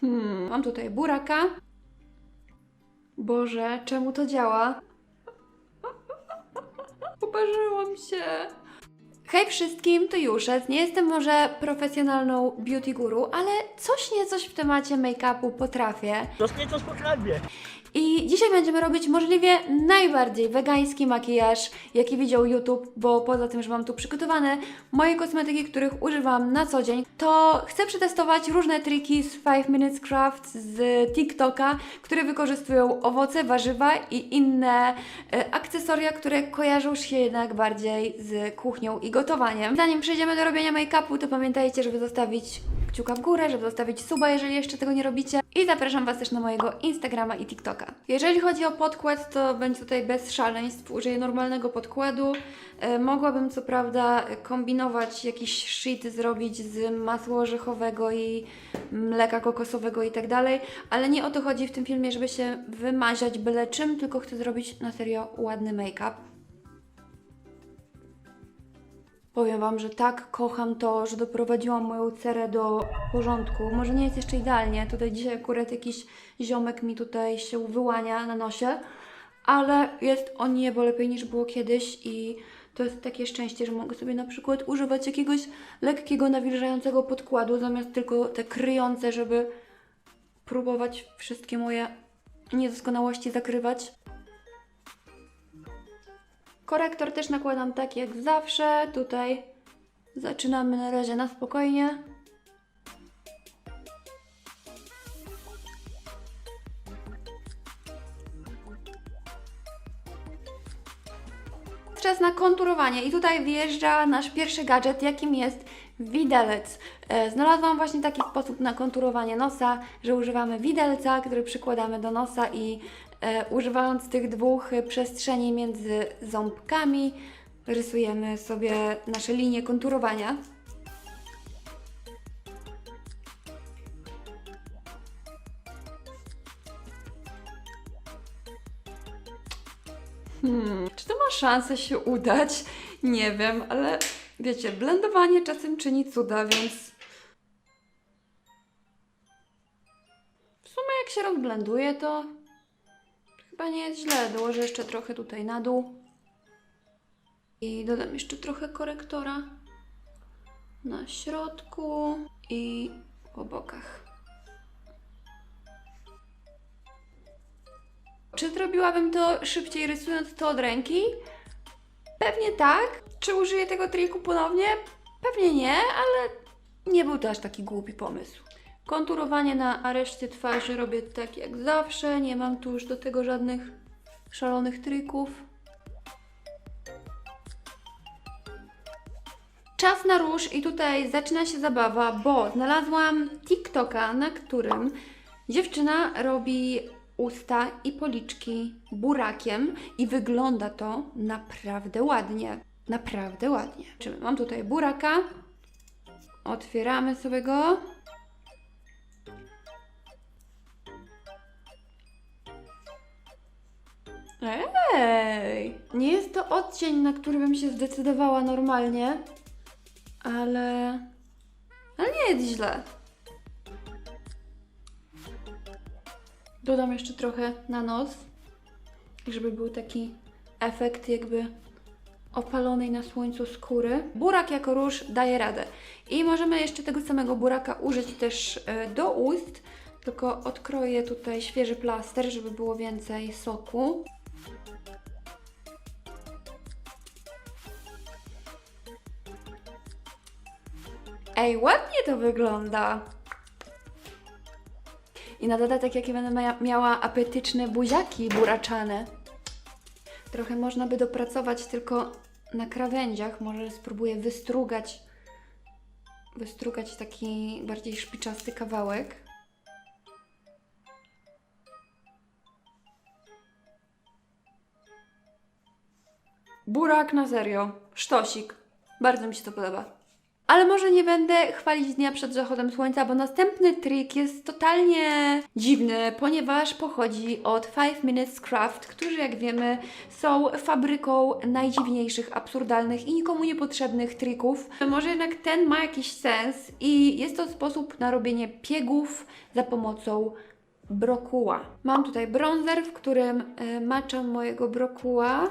Hmm, mam tutaj buraka. Boże, czemu to działa? Poparzyłam się. Hej wszystkim, to Juszec. Nie jestem może profesjonalną beauty guru, ale coś nie coś w temacie make-upu potrafię. Coś nie coś potrafię. I dzisiaj będziemy robić możliwie najbardziej wegański makijaż, jaki widział YouTube, bo poza tym, że mam tu przygotowane moje kosmetyki, których używam na co dzień, to chcę przetestować różne triki z 5 Minutes Craft z TikToka, które wykorzystują owoce, warzywa i inne e, akcesoria, które kojarzą się jednak bardziej z kuchnią i gotowaniem. Zanim przejdziemy do robienia make-upu, to pamiętajcie, żeby zostawić kciuka w górę, żeby zostawić suba, jeżeli jeszcze tego nie robicie. I zapraszam Was też na mojego Instagrama i TikToka. Jeżeli chodzi o podkład, to będzie tutaj bez szaleństw. Użyję normalnego podkładu. E, mogłabym co prawda kombinować jakiś shit zrobić z masła orzechowego i mleka kokosowego i tak dalej, ale nie o to chodzi w tym filmie, żeby się wymaziać byle czym, tylko chcę zrobić na serio ładny make-up. Powiem Wam, że tak kocham to, że doprowadziłam moją cerę do porządku. Może nie jest jeszcze idealnie, tutaj dzisiaj akurat jakiś ziomek mi tutaj się wyłania na nosie, ale jest o niebo lepiej niż było kiedyś i to jest takie szczęście, że mogę sobie na przykład używać jakiegoś lekkiego, nawilżającego podkładu, zamiast tylko te kryjące, żeby próbować wszystkie moje niedoskonałości zakrywać. Korektor też nakładam tak jak zawsze. Tutaj zaczynamy na razie na spokojnie. Czas na konturowanie i tutaj wjeżdża nasz pierwszy gadżet, jakim jest widelec. E, Znalazłam właśnie taki sposób na konturowanie nosa, że używamy widelca, który przykładamy do nosa i używając tych dwóch e, przestrzeni między ząbkami rysujemy sobie nasze linie konturowania. Hmm, czy to ma szansę się udać? Nie wiem, ale wiecie, blendowanie czasem czyni cuda, więc. W sumie, jak się rozblenduje, to chyba nie jest źle. Dołożę jeszcze trochę tutaj na dół. I dodam jeszcze trochę korektora na środku i po bokach. Czy zrobiłabym to szybciej rysując to od ręki? Pewnie tak. Czy użyję tego triku ponownie? Pewnie nie, ale nie był to aż taki głupi pomysł. Konturowanie na reszcie twarzy robię tak jak zawsze. Nie mam tu już do tego żadnych szalonych trików. Czas na róż i tutaj zaczyna się zabawa, bo znalazłam TikToka, na którym dziewczyna robi usta i policzki burakiem i wygląda to naprawdę ładnie. Naprawdę ładnie. Czyli mam tutaj buraka. Otwieramy sobie go. Ej! Nie jest to odcień, na który bym się zdecydowała normalnie, ale. Ale nie jest źle. Dodam jeszcze trochę na nos, żeby był taki efekt jakby opalonej na słońcu skóry. Burak jako róż daje radę. I możemy jeszcze tego samego buraka użyć też e, do ust, tylko odkroję tutaj świeży plaster, żeby było więcej soku. Ej, ładnie to wygląda. I na dodatek, jakie będę mia- miała apetyczne buziaki buraczane. Trochę można by dopracować tylko na krawędziach. Może spróbuję wystrugać, wystrugać taki bardziej szpiczasty kawałek. Burak na serio. Sztosik. Bardzo mi się to podoba. Ale może nie będę chwalić dnia przed zachodem słońca, bo następny trik jest totalnie dziwny, ponieważ pochodzi od 5 Minutes Craft, którzy jak wiemy są fabryką najdziwniejszych, absurdalnych i nikomu niepotrzebnych trików. Może jednak ten ma jakiś sens i jest to sposób na robienie piegów za pomocą brokuła. Mam tutaj bronzer, w którym y, maczam mojego brokuła.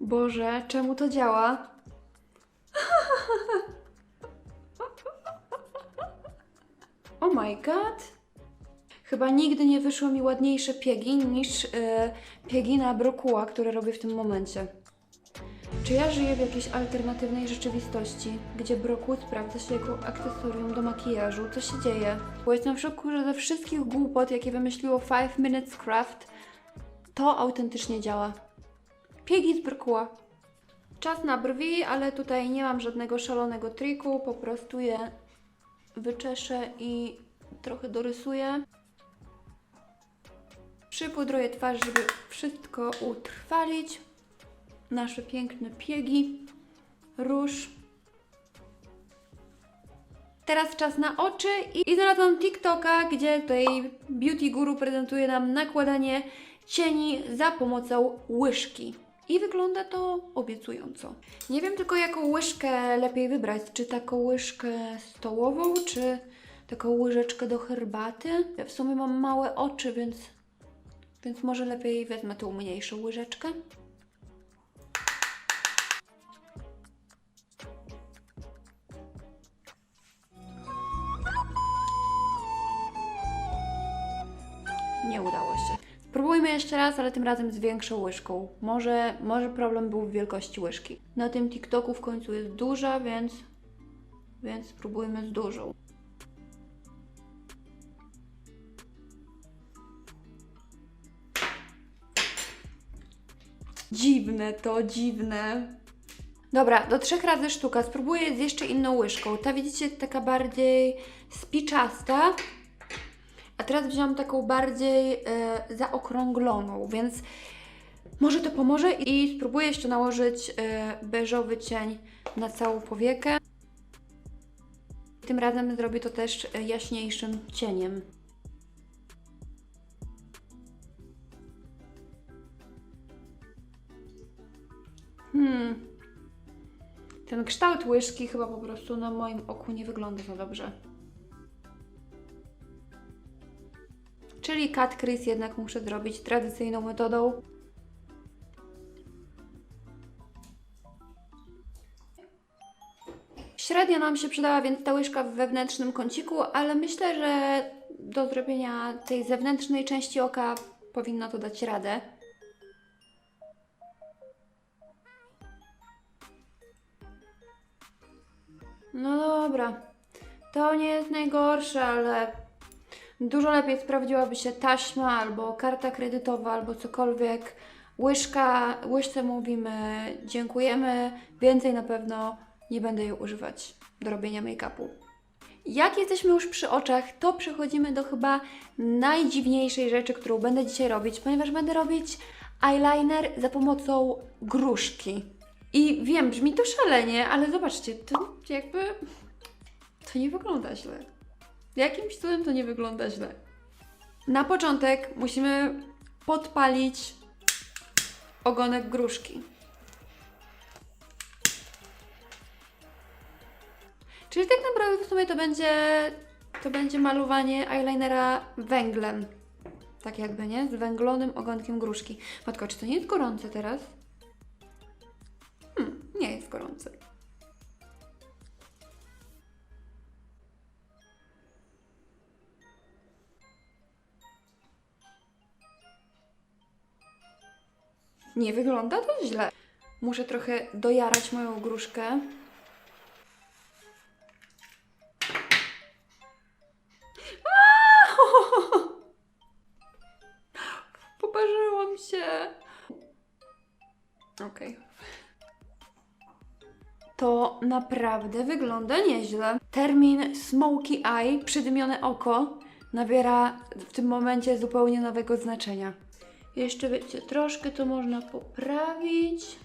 Boże, czemu to działa? Oh my god! Chyba nigdy nie wyszły mi ładniejsze piegi niż e, piegi na brokuła, które robię w tym momencie. Czy ja żyję w jakiejś alternatywnej rzeczywistości, gdzie brokuł sprawdza się jako akcesorium do makijażu? Co się dzieje? Bo jestem w szoku, że ze wszystkich głupot, jakie wymyśliło 5 Minutes Craft, to autentycznie działa. Piegi z brokuła. Czas na brwi, ale tutaj nie mam żadnego szalonego triku, po prostu je wyczeszę i trochę dorysuję. Przypudruję twarz, żeby wszystko utrwalić. Nasze piękne piegi, róż. Teraz czas na oczy i, i znalazłam TikToka, gdzie tutaj Beauty Guru prezentuje nam nakładanie cieni za pomocą łyżki. I wygląda to obiecująco. Nie wiem tylko jaką łyżkę lepiej wybrać. Czy taką łyżkę stołową, czy taką łyżeczkę do herbaty. Ja w sumie mam małe oczy, więc, więc może lepiej wezmę tą mniejszą łyżeczkę. Nie udało się. Spróbujmy jeszcze raz, ale tym razem z większą łyżką. Może, może problem był w wielkości łyżki. Na tym TikToku w końcu jest duża, więc, więc spróbujmy z dużą. Dziwne to, dziwne. Dobra, do trzech razy sztuka. Spróbuję z jeszcze inną łyżką. Ta widzicie taka bardziej spiczasta. A teraz wziąłam taką bardziej e, zaokrągloną, więc może to pomoże i spróbuję jeszcze nałożyć e, beżowy cień na całą powiekę. Tym razem zrobię to też e, jaśniejszym cieniem. Hmm. Ten kształt łyżki chyba po prostu na moim oku nie wygląda za dobrze. Czyli cut crease jednak muszę zrobić tradycyjną metodą. Średnio nam się przydała więc ta łyżka w wewnętrznym kąciku, ale myślę, że do zrobienia tej zewnętrznej części oka powinno to dać radę. No dobra, to nie jest najgorsze, ale Dużo lepiej sprawdziłaby się taśma albo karta kredytowa albo cokolwiek. Łyżka, łyżce mówimy dziękujemy, więcej na pewno nie będę jej używać do robienia make-upu. Jak jesteśmy już przy oczach, to przechodzimy do chyba najdziwniejszej rzeczy, którą będę dzisiaj robić, ponieważ będę robić eyeliner za pomocą gruszki. I wiem, brzmi to szalenie, ale zobaczcie, to jakby to nie wygląda źle. Jakimś cudem to nie wygląda źle. Na początek musimy podpalić ogonek gruszki. Czyli tak naprawdę w sumie to będzie, to będzie malowanie eyelinera węglem. Tak jakby, nie? Z węglonym ogonkiem gruszki. Matko, czy to nie jest gorące teraz? Hmm, nie jest gorące. Nie wygląda to źle. Muszę trochę dojarać moją gruszkę. Poparzyłam się. Okej. To naprawdę wygląda nieźle. Termin smoky eye, przydymione oko, nabiera w tym momencie zupełnie nowego znaczenia. Jeszcze wiecie, troszkę to można poprawić.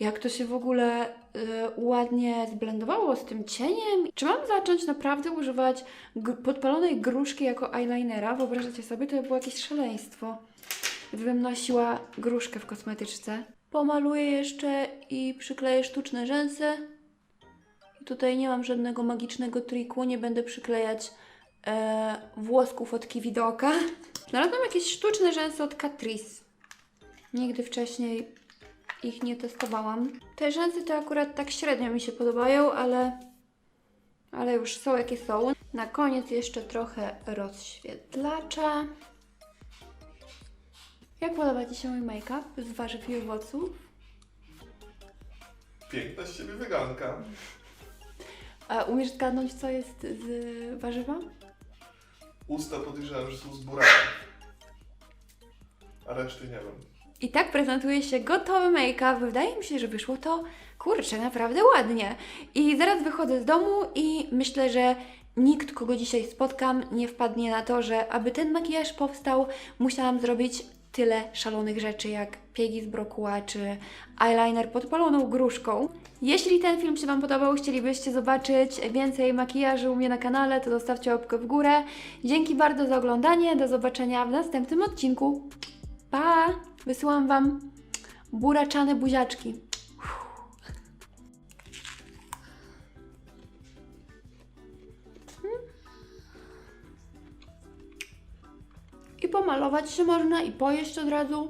jak to się w ogóle y, ładnie zblendowało z tym cieniem. Czy mam zacząć naprawdę używać podpalonej gruszki jako eyelinera? Wyobrażacie sobie, to by było jakieś szaleństwo. Gdybym nosiła gruszkę w kosmetyczce. Pomaluję jeszcze i przykleję sztuczne rzęsy. Tutaj nie mam żadnego magicznego triku, nie będę przyklejać e, włosków od kiwi do oka. Znalazłam jakieś sztuczne rzęsy od Catrice. Nigdy wcześniej ich nie testowałam. Te rzęsy to akurat tak średnio mi się podobają, ale, ale już są jakie są. Na koniec jeszcze trochę rozświetlacza. Jak podoba Ci się mój make-up z warzyw i owoców? Piękna z ciebie weganka. A umiesz zgadnąć, co jest z warzywa? Usta podejrzewam, że są z buraka. A reszty nie wiem. I tak prezentuje się gotowy make-up. Wydaje mi się, że wyszło to, kurczę, naprawdę ładnie. I zaraz wychodzę z domu i myślę, że nikt, kogo dzisiaj spotkam, nie wpadnie na to, że aby ten makijaż powstał, musiałam zrobić tyle szalonych rzeczy jak piegi z brokuła czy eyeliner podpaloną gruszką. Jeśli ten film się Wam podobał, chcielibyście zobaczyć więcej makijażu u mnie na kanale, to zostawcie łapkę w górę. Dzięki bardzo za oglądanie, do zobaczenia w następnym odcinku. Pa! Wysyłam Wam buraczane buziaczki. Pomalować się można, i pojeść od razu.